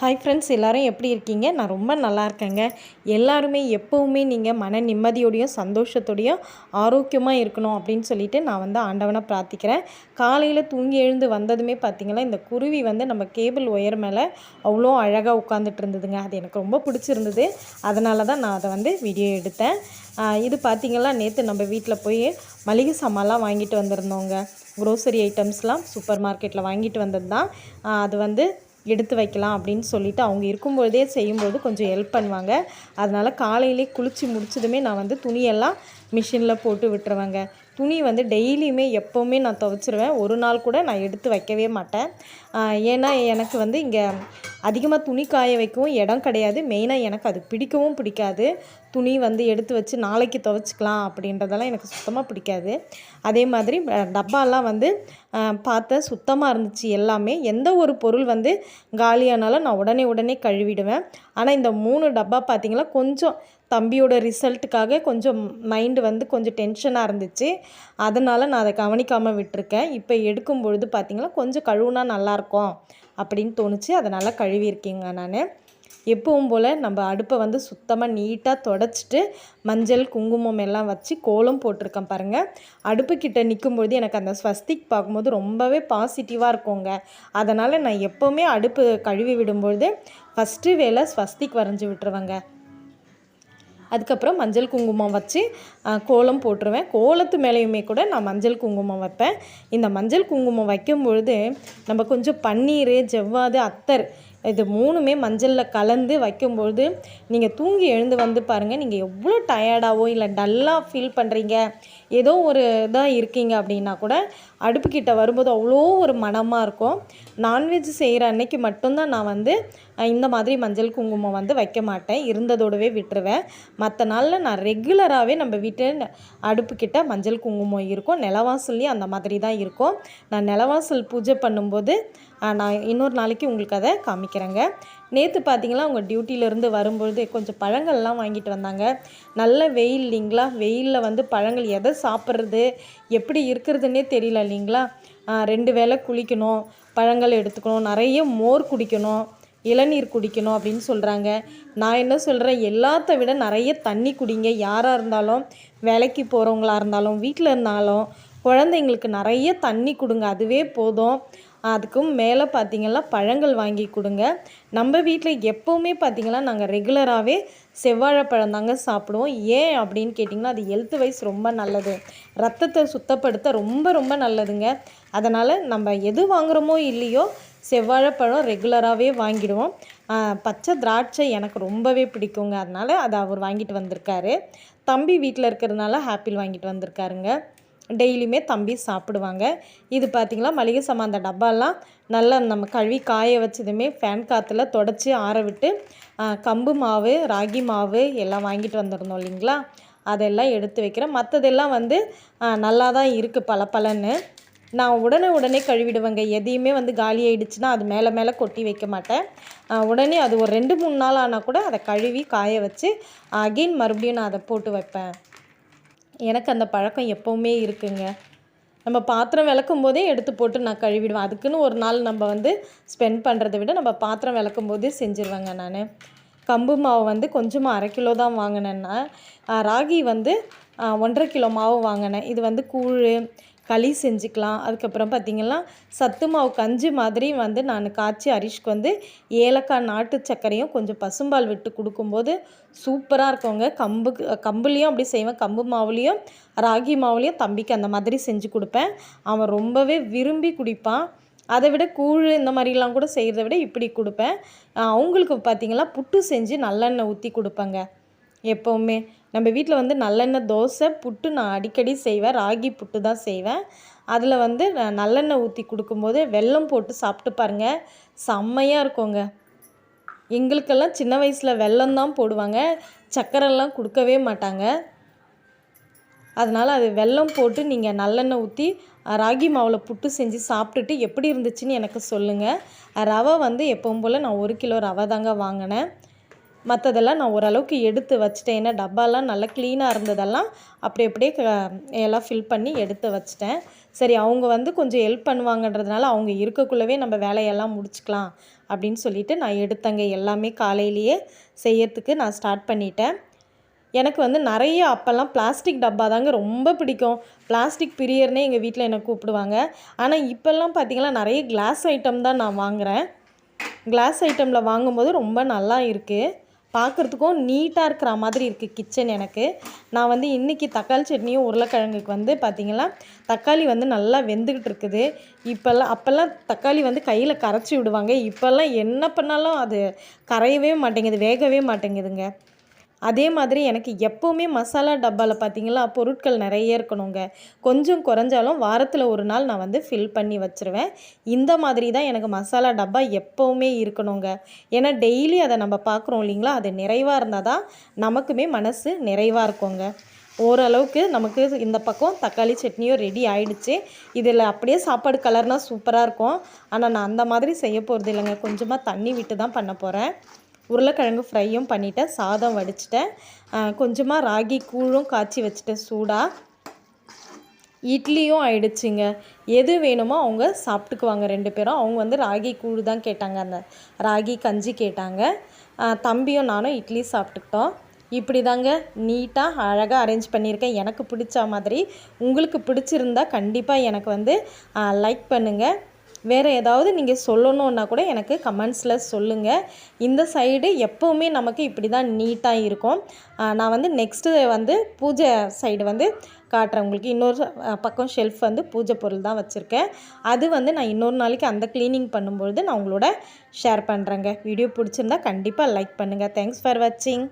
Hi friends எல்லோரும் எப்படி இருக்கீங்க? நான் ரொம்ப நல்லா இருக்கேங்க. எல்லாருமே எப்போவுமே நீங்கள் மன நிம்மதியோடையும் சந்தோஷத்தோடையும் ஆரோக்கியமாக இருக்கணும் அப்படின்னு சொல்லிட்டு நான் வந்து ஆண்டவனை பிரார்த்திக்கிறேன். காலையில் தூங்கி எழுந்து வந்ததுமே பார்த்திங்கன்னா இந்த குருவி வந்து நம்ம கேபிள் ஒயர் மேலே அவ்வளோ அழகாக உட்காந்துட்டு இருந்ததுங்க. அது எனக்கு ரொம்ப பிடிச்சிருந்தது. அதனால தான் நான் அதை வந்து வீடியோ எடுத்தேன். இது பார்த்திங்கன்னா நேற்று நம்ம வீட்டில் போய் மளிகை சாமான்லாம் வாங்கிட்டு வந்திருந்தோங்க. க்ரோசரி ஐட்டம்ஸ்லாம் சூப்பர் மார்க்கெட்டில் வாங்கிட்டு வந்தது தான் அது வந்து எடுத்து வைக்கலாம் அப்படின்னு சொல்லிவிட்டு அவங்க இருக்கும்போதே செய்யும்போது கொஞ்சம் ஹெல்ப் பண்ணுவாங்க. அதனால் காலையிலே குளித்து முடிச்சதுமே நான் வந்து துணியெல்லாம் மிஷினில் போட்டு விட்டுருவேங்க. துணி வந்து டெய்லியுமே எப்போவுமே நான் துவைச்சிருவேன். ஒரு நாள் கூட நான் எடுத்து வைக்கவே மாட்டேன். ஏன்னா எனக்கு வந்து இங்கே அதிகமாக துணி காய வைக்கவும் இடம் கிடையாது. மெயினாக எனக்கு அது பிடிக்கவும் பிடிக்காது. துணி வந்து எடுத்து வச்சு நாளைக்கு துவைச்சிக்கலாம் அப்படின்றதெல்லாம் எனக்கு சுத்தமாக பிடிக்காது. அதே மாதிரி டப்பாலாம் வந்து அஹ், பார்த்தேன் சுத்தமாக இருந்துச்சு எல்லாமே. எந்த ஒரு பொருள் வந்து காலியானாலும் நான் உடனே உடனே கழுவிடுவேன். ஆனால் இந்த மூணு டப்பா பார்த்தீங்களா கொஞ்சம் தம்பியோட ரிசல்ட்டுக்காக கொஞ்சம் மைண்டு வந்து கொஞ்சம் டென்ஷனாக இருந்துச்சு. அதனால் நான் அதை கவனிக்காமல் விட்டுருக்கேன். இப்போ எடுக்கும் பொழுது பார்த்திங்கன்னா கொஞ்சம் கழுவுனா நல்லாயிருக்கும் அப்படின்னு தோணுச்சு. அதனால் கழுவியிருக்கேங்க நான். எப்பவும் போல் நம்ம அடுப்பை வந்து சுத்தமாக நீட்டாக தொடச்சிட்டு மஞ்சள் குங்குமம் எல்லாம் வச்சு கோலம் போட்டிருக்கேன் பாருங்கள் அடுப்புக்கிட்ட நிற்கும்பொழுது எனக்கு அந்த ஸ்வஸ்திக் பார்க்கும்போது ரொம்பவே பாசிட்டிவாக இருக்குங்க. அதனால் நான் எப்போவுமே அடுப்பு கழுவி விடும்பொழுது ஃபஸ்ட்டு வேலை ஸ்வஸ்திக் வரைஞ்சி விட்டுருவேங்க. அதுக்கப்புறம் மஞ்சள் குங்குமம் வச்சு கோலம் போட்டுருவேன். கோலத்து மேலேயுமே கூட நான் மஞ்சள் குங்குமம் வைப்பேன். இந்த மஞ்சள் குங்குமம் வைக்கும் பொழுது நம்ம கொஞ்சம் பன்னீர் ஜவ்வாது அத்தர் இது மூணுமே மஞ்சளில் கலந்து வைக்கும்பொழுது நீங்கள் தூங்கி எழுந்து வந்து பாருங்கள் நீங்கள் எவ்வளோ டயர்டாகவோ இல்லை டல்லாக ஃபீல் பண்ணுறீங்க ஏதோ ஒரு இதாக இருக்கீங்க அப்படின்னா கூட அடுப்புக்கிட்ட வரும்போது அவ்வளோ ஒரு மனமாக இருக்கும். நான்வெஜ் செய்கிற அன்னைக்கு மட்டும்தான் நான் வந்து இந்த மாதிரி மஞ்சள் குங்குமம் வந்து வைக்க மாட்டேன். இருந்ததோடவே விட்டுருவேன். மற்ற நாளில் நான் ரெகுலராகவே நம்ம வீட்டு அடுப்புக்கிட்ட மஞ்சள் குங்குமம் இருக்கும். நிலவாசல்லையும் அந்த மாதிரி தான் இருக்கும். நான் நிலவாசல் பூஜை பண்ணும்போது நான் இன்னொரு நாளைக்கு உங்களுக்கு அதை காமிக்கிறேங்க. நேற்று பார்த்தீங்களா அவங்க டியூட்டியிலேருந்து வரும்பொழுது கொஞ்சம் பழங்கள்லாம் வாங்கிட்டு வந்தாங்க. நல்ல வெயில் இல்லைங்களா? வெயிலில் வந்து பழங்கள் எதை சாப்பிட்றது எப்படி இருக்கிறதுனே தெரியல இல்லைங்களா? ரெண்டு வேளை குளிக்கணும் பழங்கள் எடுத்துக்கணும் நிறைய மோர் குடிக்கணும் இளநீர் குடிக்கணும் அப்படின்னு சொல்கிறாங்க நான் என்ன சொல்கிறேன் எல்லாத்த விட நிறைய தண்ணி குடிங்க. யாராக இருந்தாலும் வேலைக்கு போகிறவங்களா இருந்தாலும் வீட்டில் இருந்தாலும் குழந்தைங்களுக்கு நிறைய தண்ணி கொடுங்க. அதுவே போதும். அதுக்கும் மேலே பார்த்தீங்கன்னா பழங்கள் வாங்கி கொடுங்க. நம்ம வீட்டில் எப்போவுமே பார்த்திங்கன்னா நாங்கள் ரெகுலராகவே செவ்வாழைப்பழம் தாங்க சாப்பிடுவோம். ஏன் அப்படின்னு கேட்டிங்கன்னா அது ஹெல்த் வைஸ் ரொம்ப நல்லது. ரத்தத்தை சுத்தப்படுத்த ரொம்ப ரொம்ப நல்லதுங்க. அதனால் நம்ம எது வாங்குகிறோமோ இல்லையோ செவ்வாழைப்பழம் ரெகுலராகவே வாங்கிடுவோம். பச்சை திராட்சை எனக்கு ரொம்பவே பிடிக்குங்க. அதனால் அதை அவர் வாங்கிட்டு வந்திருக்காரு. தம்பி வீட்டில் இருக்கிறதுனால ஆப்பிள் வாங்கிட்டு வந்திருக்காருங்க. டெய்லியுமே தம்பி சாப்பிடுவாங்க. இது பார்த்திங்களா மளிகை சாமான் அந்த டப்பாலாம் நல்லா நம்ம கழுவி காய வச்சதுமே ஃபேன் காற்றுல தொடச்சி ஆற விட்டு கம்பு மாவு ராகி மாவு எல்லாம் வாங்கிட்டு வந்திருந்தோம் இல்லைங்களா? அதெல்லாம் எடுத்து வைக்கிறேன். மற்றதெல்லாம் வந்து நல்லா தான் இருக்குது பல நான் உடனே உடனே கழுவிடுவேங்க. எதையுமே வந்து காலி ஆயிடுச்சுன்னா அது மேலே மேலே கொட்டி வைக்க மாட்டேன். உடனே அது ஒரு ரெண்டு மூணு நாள் ஆனால் கூட அதை கழுவி காய வச்சு அகெயின் மறுபடியும் நான் அதை போட்டு வைப்பேன். எனக்கு அந்த பழக்கம் எப்போவுமே இருக்குங்க. நம்ம பாத்திரம் விளக்கும் போதே எடுத்து போட்டு நான் கழுவிடுவேன். அதுக்குன்னு ஒரு நாள் நம்ம வந்து ஸ்பெண்ட் பண்ணுறதை விட நம்ம பாத்திரம் விளக்கும் போதே செஞ்சுருவேங்க நான். கம்பு மாவு வந்து கொஞ்சமாக அரை கிலோ தான் வாங்கினேன்னா ராகி வந்து ஒன்றரை கிலோ மாவு வாங்கினேன். இது வந்து கூழ் களி செஞ்சுக்கலாம். அதுக்கப்புறம் பார்த்திங்கன்னா சத்து மாவு கஞ்சி மாதிரி வந்து நான் காய்ச்சி அரிஷ்க்கு வந்து ஏலக்காய் நாட்டு சர்க்கரையும் கொஞ்சம் பசும்பால் விட்டு கொடுக்கும்போது சூப்பராக இருக்குங்க. கம்பு கம்புலேயும் அப்படி செய்வேன். கம்பு மாவுலேயும் ராகி மாவுலேயும் தம்பிக்கு அந்த மாதிரி செஞ்சு கொடுப்பேன். அவன் ரொம்பவே விரும்பி குடிப்பான். அதை விட கூழ் இந்த மாதிரிலாம் கூட செய்கிறத விட இப்படி கொடுப்பேன். அவங்களுக்கு பார்த்திங்கன்னா புட்டு செஞ்சு நல்லெண்ணெய் ஊற்றி கொடுப்பேங்க. எப்போவுமே. நம்ம வீட்டில் வந்து நல்லெண்ணெய் தோசை புட்டு நான் அடிக்கடி செய்வேன். ராகி புட்டு தான் செய்வேன். அதில் வந்து நான் நல்லெண்ணெய் ஊற்றி கொடுக்கும்போது வெல்லம் போட்டு சாப்பிட்டு பாருங்கள் செம்மையாக இருக்குங்க. எங்களுக்கெல்லாம் சின்ன வயசில் வெல்லம் தான் போடுவாங்க. சக்கரைலாம் கொடுக்கவே மாட்டாங்க. அதனால் அது வெல்லம் போட்டு நீங்கள் நல்லெண்ணெய் ஊற்றி ராகி மாவில் புட்டு செஞ்சு சாப்பிட்டுட்டு எப்படி இருந்துச்சுன்னு எனக்கு சொல்லுங்கள் ரவை வந்து எப்பவும் போல் நான் ஒரு கிலோ ரவை தாங்க வாங்கினேன். மற்றதெல்லாம் நான் ஓரளவுக்கு எடுத்து வச்சிட்டேன். ஏன்னா டப்பாலாம் நல்லா க்ளீனாக இருந்ததெல்லாம் அப்படி அப்படியே எல்லாம் ஃபில் பண்ணி எடுத்து வச்சிட்டேன். சரி அவங்க வந்து கொஞ்சம் ஹெல்ப் பண்ணுவாங்கன்றதுனால அவங்க இருக்கக்குள்ளவே நம்ம வேலையெல்லாம் முடிச்சுக்கலாம் அப்படின்னு சொல்லிட்டு நான் எடுத்தேங்க. எல்லாமே காலையிலேயே செய்யறதுக்கு நான் ஸ்டார்ட் பண்ணிட்டேன். எனக்கு வந்து நிறைய அப்போல்லாம் பிளாஸ்டிக் டப்பா தாங்க ரொம்ப பிடிக்கும். பிளாஸ்டிக் பிரியர்னே எங்கள் வீட்டில் என்னை கூப்பிடுவாங்க. ஆனால் இப்போல்லாம் பார்த்தீங்கன்னா நிறைய கிளாஸ் ஐட்டம் தான் நான் வாங்குகிறேன் கிளாஸ் ஐட்டமில் வாங்கும்போது ரொம்ப நல்லா இருக்குது பார்க்குறதுக்கும் நீட்டாக இருக்கிற மாதிரி இருக்குது கிச்சன் எனக்கு. நான் வந்து இன்றைக்கி தக்காளி சட்னியும் உருளைக்கிழங்குக்கு வந்து பார்த்திங்கன்னா தக்காளி வந்து நல்லா வெந்துக்கிட்டு இருக்குது. இப்போல்லாம் அப்போல்லாம் தக்காளி வந்து கையில் கரைச்சி விடுவாங்க. இப்போல்லாம் என்ன பண்ணாலும் அது கரையவே மாட்டேங்குது வேகவே மாட்டேங்குதுங்க. அதே மாதிரி எனக்கு எப்போவுமே மசாலா டப்பாவில் பார்த்தீங்களா பொருட்கள் நிறைய இருக்கணுங்க. கொஞ்சம் குறைஞ்சாலும் வாரத்தில் ஒரு நாள் நான் வந்து ஃபில் பண்ணி வச்சுருவேன். இந்த மாதிரி தான் எனக்கு மசாலா டப்பா எப்போவுமே இருக்கணுங்க. ஏன்னா டெய்லி அதை நம்ம பார்க்குறோம் இல்லைங்களா அது நிறைவாக இருந்தால் தான் நமக்குமே மனசு நிறைவாக இருக்குங்க. ஓரளவுக்கு நமக்கு இந்த பக்கம் தக்காளி சட்னியும் ரெடி ஆயிடுச்சு. இதில் அப்படியே சாப்பாடு கலர்னால் சூப்பராக இருக்கும். ஆனால் நான் அந்த மாதிரி செய்ய போகிறது இல்லைங்க. கொஞ்சமாக தண்ணி விட்டு தான் பண்ண போகிறேன் உருளைக்கிழங்கு ஃப்ரையும் பண்ணிட்டேன் சாதம் வடிச்சிட்டேன். கொஞ்சமாக ராகி கூழும் காய்ச்சி வச்சுட்டேன் சூடாக இட்லியும் ஆயிடுச்சுங்க. எது வேணுமோ அவங்க சாப்பிட்டுக்குவாங்க ரெண்டு பேரும். அவங்க வந்து ராகி கூழ் தான் கேட்டாங்க அந்த ராகி கஞ்சி கேட்டாங்க. தம்பியும் நானும் இட்லி சாப்பிட்டுக்கிட்டோம். இப்படி தாங்க நீட்டாக அழகாக அரேஞ்ச் பண்ணியிருக்கேன். எனக்கு பிடிச்ச மாதிரி உங்களுக்கு பிடிச்சிருந்தா கண்டிப்பாக எனக்கு வந்து லைக் பண்ணுங்கள் வேறு ஏதாவது நீங்கள் சொல்லணுன்னா கூட எனக்கு கமெண்ட்ஸில் சொல்லுங்கள் இந்த சைடு எப்போவுமே நமக்கு இப்படி தான் நீட்டாக இருக்கும். நான் வந்து நெக்ஸ்ட்டு வந்து பூஜை சைடு வந்து காட்டுறேன். உங்களுக்கு இன்னொரு பக்கம் ஷெல்ஃப் வந்து பூஜை பொருள் தான் வச்சுருக்கேன். அது வந்து நான் இன்னொரு நாளைக்கு அந்த க்ளீனிங் பண்ணும்பொழுது நான் உங்களோட ஷேர் பண்ணுறேங்க வீடியோ பிடிச்சிருந்தா கண்டிப்பாக லைக் பண்ணுங்கள் தேங்க்ஸ் ஃபார் வாட்சிங்